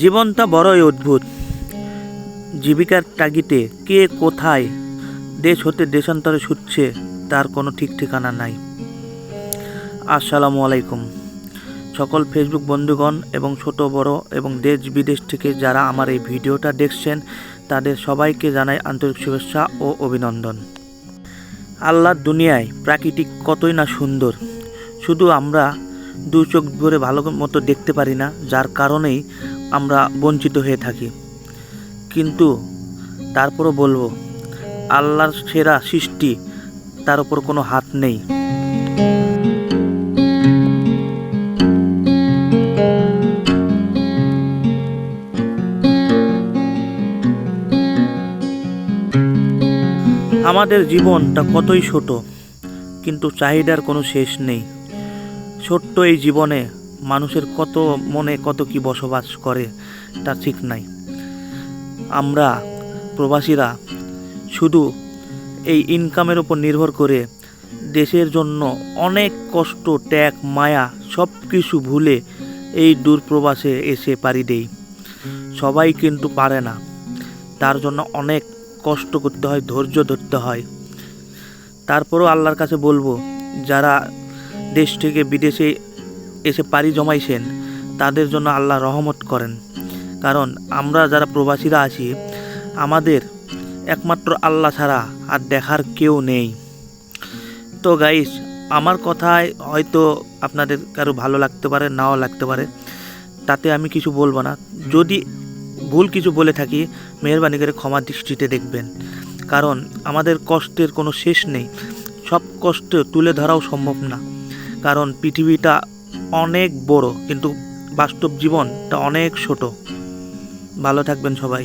জীবনটা বড়ই অদ্ভুত। জীবিকার তাগিতে কে কোথায় দেশ হতে দেশান্তরে ছুটছে তার কোনো ঠিক ঠিকানা নাই। আসসালামু আলাইকুম। সকল ফেসবুক বন্ধুগণ এবং ছোট, বড় এবং দেশ, বিদেশ থেকে যারা আমার এই ভিডিওটা দেখছেন, তাদের সবাইকে জানাই আন্তরিক শুভেচ্ছা ও অভিনন্দন। আল্লাহর দুনিয়ায় প্রাকৃতিক কতই না সুন্দর। শুধু আমরা দু চোখ ভরে ভালো মতো দেখতে পারি না, যার কারণেই আমরা বঞ্চিত হয়ে থাকি। কিন্তু তারপরও বলব, আল্লাহর সেরা সৃষ্টি তার উপর কোনো হাত নেই। আমাদের জীবনটা কতই ছোট, কিন্তু চাহিদার কোনো শেষ নেই। ছোট্ট এই জীবনে মানুষের কত মনে কত কি বসবাস করে, তা ঠিক নাই। আমরা প্রবাসীরা শুধু এই ইনকামের উপর নির্ভর করে দেশের জন্য অনেক কষ্ট, ত্যাগ, মায়া সব কিছু ভুলে এই দূর প্রবাসে এসে পারি দেই। সবাই কিন্তু পারে না। তার জন্য অনেক কষ্ট করতে হয়, ধৈর্য ধরতে হয়। তারপরেও আল্লাহর কাছে বলব, যারা দেশ থেকে বিদেশে এসে পাড়ি জমাইছেন, তাদের জন্য আল্লাহ রহমত করেন। কারণ আমরা যারা প্রবাসীরা আছি, আমাদের একমাত্র আল্লাহ ছাড়া আর দেখার কেউ নেই। তো গাইস আমার কথায় হয়তো আপনাদের কারও ভালো লাগতে পারে, নাও লাগতে পারে। তাতে আমি কিছু বলব না। যদি ভুল কিছু বলে থাকি, মেহরবানি করে ক্ষমা দৃষ্টিতে দেখবেন। কারণ আমাদের কষ্টের কোনো শেষ নেই। সব কষ্ট তুলে ধরাও সম্ভব না। কারণ পৃথিবীটা অনেক বড় কিন্তু বাস্তব জীবনটা অনেক ছোট। ভালো থাকবেন সবাই।